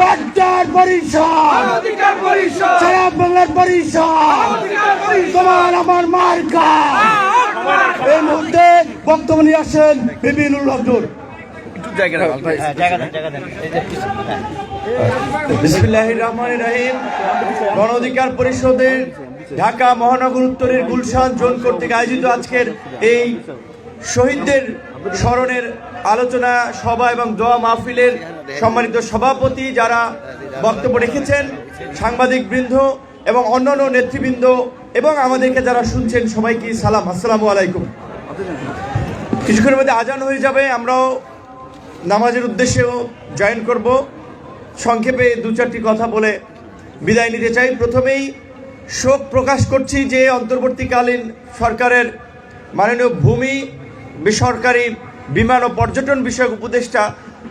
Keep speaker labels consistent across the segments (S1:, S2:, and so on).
S1: বাগদার পরিষদ সারা বাংলার পরিষদ তোমার আমার মার্কা। এই মুহূর্তে বক্তব্য নিয়ে আসেন বিপিনুল গণ অধিকার পরিষদের ঢাকা মহানগর উত্তরের গুলশান জোন কর্তৃক আয়োজিত আজকের এই শহীদদের স্মরণের আলোচনা, সভা এবং দোয়া মাহফিলের সম্মানিত সভাপতি যারা বক্তব্য রেখেছেন, সাংবাদিক বৃন্দ এবং অন্যান্য নেতৃবৃন্দ এবং আমাদেরকে যারা শুনছেন, সবাইকে সালাম, আসসালামু আলাইকুম। কিছুক্ষণের মধ্যে আজান হয়ে যাবে, আমরাও নামাজের উদ্দেশ্যেও জয়েন করব। সংক্ষেপে দু চারটি কথা বলে বিদায় নিতে চাই। প্রথমেই শোক প্রকাশ করছি যে অন্তর্বর্তীকালীন সরকারের মাননীয় ভূমি বেসরকারি বিমান ও পর্যটন বিষয়ক উপদেষ্টা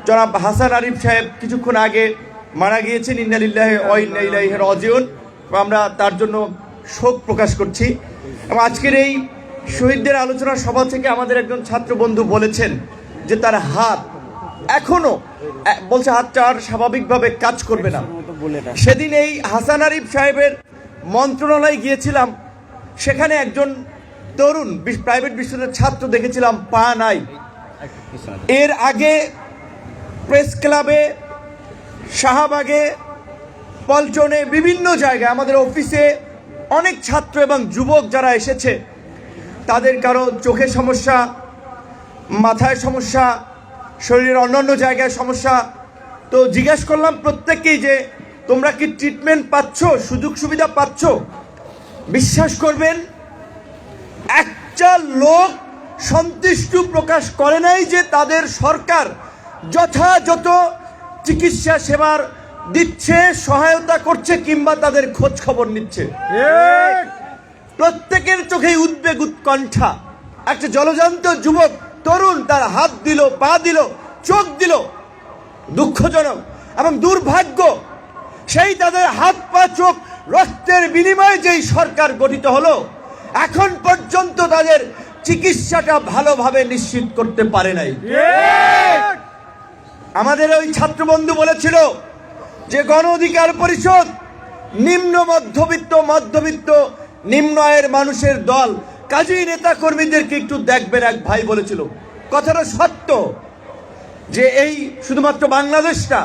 S1: জনাব হাসান আরিফ সাহেব কিছুক্ষণ আগে মারা গিয়েছেন। ইন্নালিল্লাহ ইন্নাইলাইহের অজিউন আমরা তার জন্য শোক প্রকাশ করছি। এবং আজকের এই শহীদদের আলোচনা সভা থেকে আমাদের একজন ছাত্র বন্ধু বলেছেন যে তার হাত এখনও বলছে হাতটা আর স্বাভাবিকভাবে কাজ করবে না। সেদিন এই হাসান আরিফ সাহেবের মন্ত্রণালয়ে গিয়েছিলাম। সেখানে একজন তরুণ প্রাইভেট বিশ্ববিদ্যালয়ের ছাত্র দেখেছিলাম, পা নাই। এর আগে প্রেস ক্লাবে শাহবাগে, পল্টনে, বিভিন্ন জায়গায় আমাদের অফিসে অনেক ছাত্র এবং যুবক যারা এসেছে, তাদের কারও চোখের সমস্যা, মাথায় সমস্যা, শরীরের অন্যান্য জায়গায় সমস্যা। তো জিজ্ঞেস করলাম প্রত্যেককেই যে, তোমরা কি ট্রিটমেন্ট পাচ্ছ? সুযোগ সুবিধা পাচ্ছ? বিশ্বাস করবেন একটা লোক সন্তুষ্ট প্রকাশ করে নাই যে তাদের সরকার যথাযথ চিকিৎসা সেবার দিচ্ছে সহায়তা করছে কিংবা তাদের খোঁজ খবর নিচ্ছে। প্রত্যেকের চোখেই উদ্বেগ উৎকণ্ঠা। একটা জলজান্ত যুবক তরুণ তার হাত দিল পা দিল চোখ দিল। দুঃখজনক এবং দুর্ভাগ্য সেই তাদের হাত পা চোখ রক্তের বিনিময়ে যেই সরকার গঠিত হলো। এখন পর্যন্ত তাদের চিকিৎসাটা ভালোভাবে নিশ্চিত করতে পারে নাই। আমাদের ওই ছাত্রবন্ধু বলেছিল যে গণ অধিকার পরিষদ নিম্ন মধ্যবিত্ত মধ্যবিত্ত, নিম্ন আয়ের মানুষের দল। কাজেই নেতা কর্মীদেরকে একটু দেখবেন, এক ভাই বলেছিল। কথাটা সত্য যে এই শুধুমাত্র বাংলাদেশটা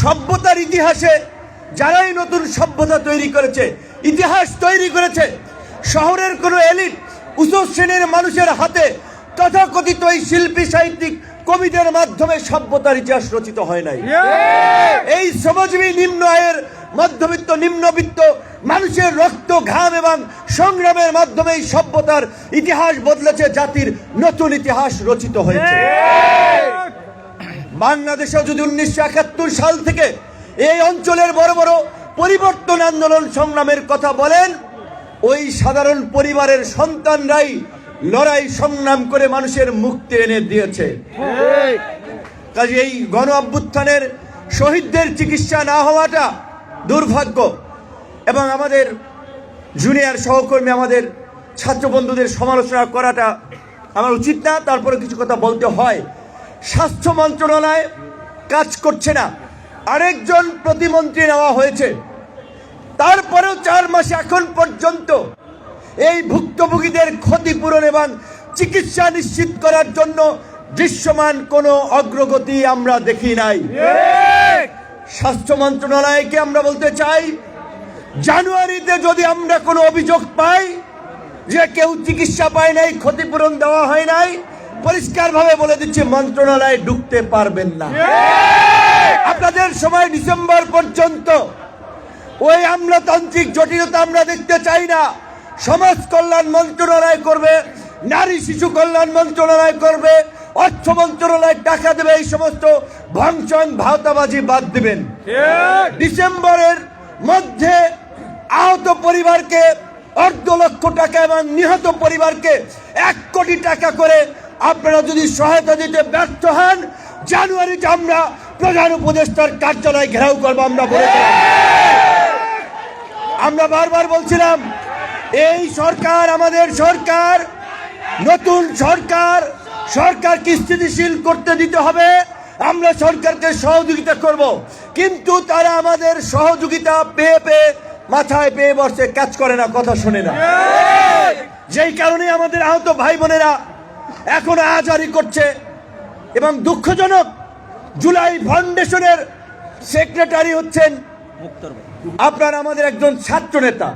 S1: সভ্যতার ইতিহাসে যারাই নতুন সভ্যতা তৈরি করেছে, ইতিহাস তৈরি করেছে শহরের কোনো এলিট উচ্চ শ্রেণির মানুষের হাতে তথাকথিত এই শিল্পী সাহিত্যিক কবিদের মাধ্যমে সভ্যতার ইতিহাস রচিত হয় নাই। এই শ্রমজীবী নিম্ন আয়ের মধ্যবিত্ত নিম্নবিত্ত মানুষের রক্ত ঘাম এবং সংগ্রামের মাধ্যমে এই সভ্যতার ইতিহাস বদলেছে জাতির নতুন ইতিহাস রচিত হয়েছে। বাংলাদেশে যদি উনিশশো একাত্তর সাল থেকে এই অঞ্চলের বড় বড় পরিবর্তন আন্দোলন সংগ্রামের কথা বলেন ওই সাধারণ পরিবারের সন্তানরাই লড়াই সংগ্রাম করে মানুষের মুক্তি এনে দিয়েছে। কাজে এই গণ অভ্যুত্থানের শহীদদের চিকিৎসা না হওয়াটা দুর্ভাগ্য এবং আমাদের জুনিয়র সহকর্মী আমাদের ছাত্র বন্ধুদের সমালোচনা করাটা আমার উচিত না তারপরে কিছু কথা বলতে হয়। স্বাস্থ্য মন্ত্রণালয় কাজ করছে না। আরেকজন প্রতিমন্ত্রী নেওয়া হয়েছে। তারপরেও চার মাস এখন পর্যন্ত এই ভুক্তভোগীদের ক্ষতিপূরণ এবং চিকিৎসা নিশ্চিত করার জন্য দৃশ্যমান কোনো অগ্রগতি আমরা দেখি নাই। স্বাস্থ্য মন্ত্রণালয়কে আমরা বলতে চাই জানুয়ারিতে যদি আমরা কোনো অভিযোগ পাই যে কেউ চিকিৎসা পায় নাই ক্ষতিপূরণ দেওয়া হয় নাই পরিষ্কারভাবে বলে দিচ্ছি মন্ত্রণালয়ে ঢুকতে পারবেন না। আপনাদের সময় ডিসেম্বর পর্যন্ত ওই আমলাতান্ত্রিক জটিলতা আমরা দেখতে চাই না। সমাজ কল্যাণ মন্ত্রণালয় করবে নারী শিশু কল্যাণ মন্ত্রণালয় করবে অর্থ মন্ত্রণালয় টাকা দেবে এই সমস্ত ভাঙচন ভাওতাবাজি বাদ দিবেন। ডিসেম্বরের মধ্যে আহত পরিবারকে অর্ধ লক্ষ টাকা এবং নিহত পরিবারকে এক কোটি টাকা করে আপনারা যদি সহায়তা দিতে ব্যর্থ হন জানুয়ারিতে আমরা প্রধান উপদেষ্টার কার্যালয় ঘেরাও করব আমরা বলেছিলাম আমরা বারবার বলছিলাম, এই সরকার আমাদের সরকার, নতুন সরকার, সরকারকে স্থিতিশীল করতে দিতে হবে, আমরা সরকারকে সহযোগিতা করব। কিন্তু তারা আমাদের সহযোগিতা পেয়ে পেয়ে মাথায় পেয়ে বসে, কাজ করে না, কথা শোনে না। যেই কারণে আমাদের আহত ভাই বোনেরা এখন আজারি করছে এবং দুঃখজনক, জুলাই ফাউন্ডেশনের সেক্রেটারি হচ্ছেন আপনার আমাদের একজন ছাত্র নেতা।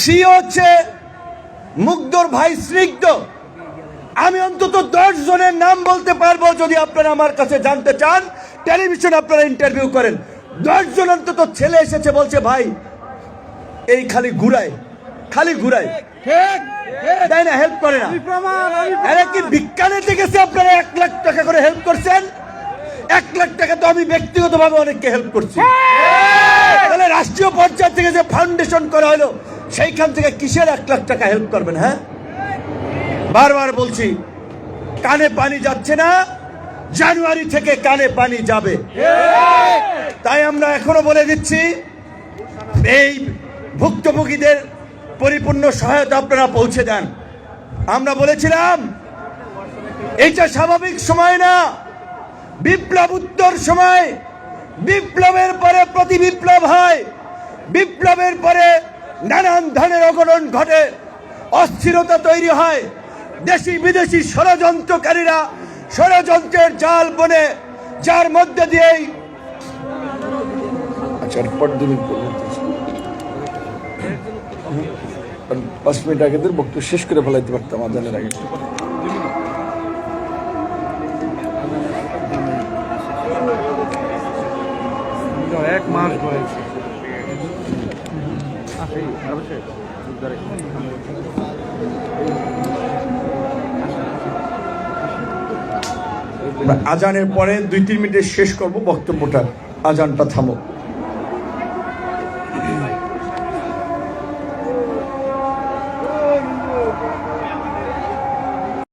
S1: সি হচ্ছে মুগ্ধর ভাই স্নিগ্ধ। আমি অন্তত দশ জনের নাম বলতে পারব যদি আপনারা আমার কাছে জানতে চান। টেলিভিশন আপনারা ইন্টারভিউ করেন। দশ জন অন্তত ছেলে এসেছে বলছে ভাই এই খালি ঘুরায় খালি ঘুরায়। তাই না হেল্প করে না। কি বিজ্ঞানে গেছে আপনারা এক লাখ টাকা করে হেল্প করছেন? এক লাখ টাকা তো আমি ব্যক্তিগতভাবে অনেককে হেল্প করছি। তাহলে রাষ্ট্রীয় পর্যায় থেকে যে ফাউন্ডেশন করা হলো, সেইখান থেকে কিসের এক লাখ টাকা হেল্প করবেন হ্যাঁ? বারবার বলছি, কানে পানি যাচ্ছে না, জানুয়ারি থেকে কানে পানি যাবে। তাই আমরা এখনও বলে দিচ্ছি, এই ভুক্তভোগীদের পরিপূর্ণ সহায়তা আপনারা পৌঁছে দেন। আমরা বলেছিলাম, এইটা স্বাভাবিক সময় না, বিপ্লব উত্তর সময়, বিপ্লবের পরে প্রতি বিপ্লব হয়, বিপ্লবের পরে নানান ধরনের অঘটন ঘটে, অস্থিরতা তৈরি হয়, দেশি বিদেশি ষড়যন্ত্রকারীরা ষড়যন্ত্রের জাল বনে, যার মধ্যে দিয়েই আচ্ছা পাঁচ মিনিট আগে বক্তব্য শেষ করে ফেলাইতে পারতাম আদানের আগে।
S2: এক মাস
S1: আজানের পরে দুই তিন মিনিটে শেষ করব বক্তব্যটা। আজানটা থামো।